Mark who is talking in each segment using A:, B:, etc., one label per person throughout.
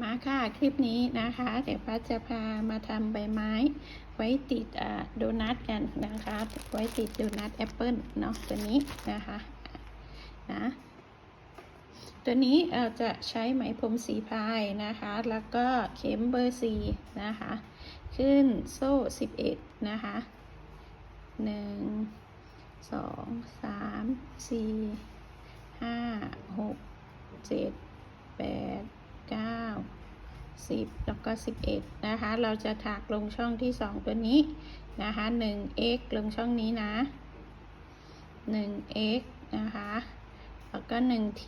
A: มาค่ะคลิปนี้นะคะ เดี๋ยวป้าจะพามาทำใบไม้ ไว้ติดอ่าโดนัทกันนะคะ ไว้ติดโดนัทแอปเปิลเนาะตัวนี้นะคะนะตัวนี้เราจะใช้ไหมพรมสีพายนะคะ แล้วก็เข็มเบอร์สี่นะคะ ขึ้นโซ่สิบเอ็ดนะคะหนึ่งสองสาม สี่ห้าหกเจ็ดแปดเก้าสิบแล้วก็สิบเอ็ดนะคะ เราจะถักลงช่องที่สองตัวนี้นะคะหนึ่ง x ลงช่องนี้นะหนึ่ง x นะคะ แล้วก็หนึ่ง t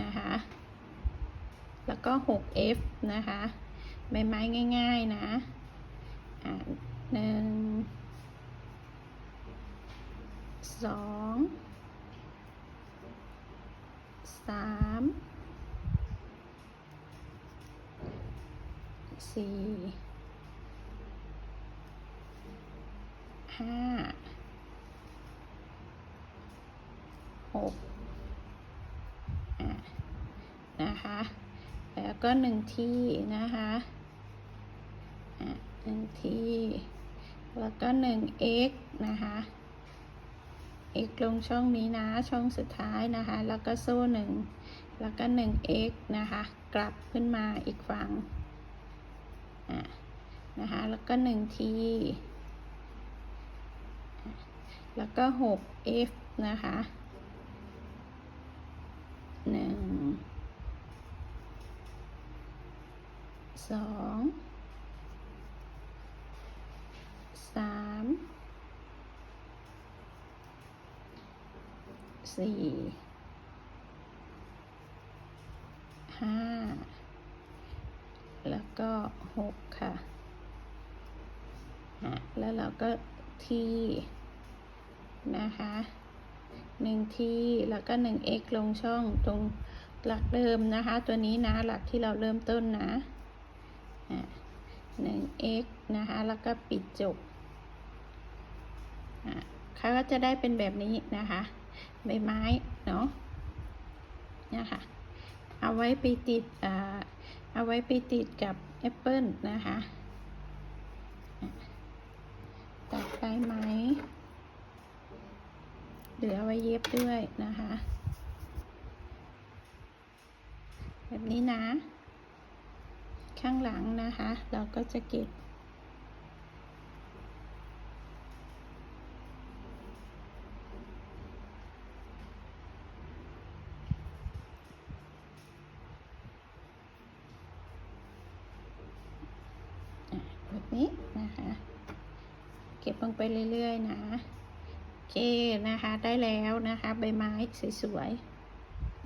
A: นะคะ แล้วก็หก f นะคะใบไม้ง่าย ๆ นะ อ่าหนึ่งสองสาม สี่ห้าหกอะนะคะ แล้วก็หนึ่งที่นะคะอะหนึ่งที่ แล้วก็หนึ่ง x นะคะ x ลงช่องนี้นะ ช่องสุดท้ายนะคะ แล้วก็โซ่หนึ่ง แล้วก็หนึ่ง x นะคะ กลับขึ้นมาอีกฝั่ง นะคะ แล้วก็หนึ่งที แล้วก็หก f นะคะหนึ่งสองสามสี่ห้า ก็หกค่ะอะ แล้วเราก็ทีนะคะหนึ่งทีแล้วก็หนึ่ง x ลงช่องตรงหลักเดิมนะคะ ตัวนี้นะหลักที่เราเริ่มต้นนะอะหนึ่ง x นะคะ แล้วก็ปิดจบอะเขาก็จะได้เป็นแบบนี้นะคะใบไม้เนาะนะคะเอาไว้ไปติดอ่า เอาไว้ไปติดกับแอปเปิลนะคะตัดใบไหมเหลือไว้เย็บด้วยนะคะ แบบนี้นะ ข้างหลังนะคะ เราก็จะเก็บ นี้นะคะ เก็บลงไปเรื่อยๆนะโอเคนะคะ ได้แล้วนะคะ ใบไม้สวยๆ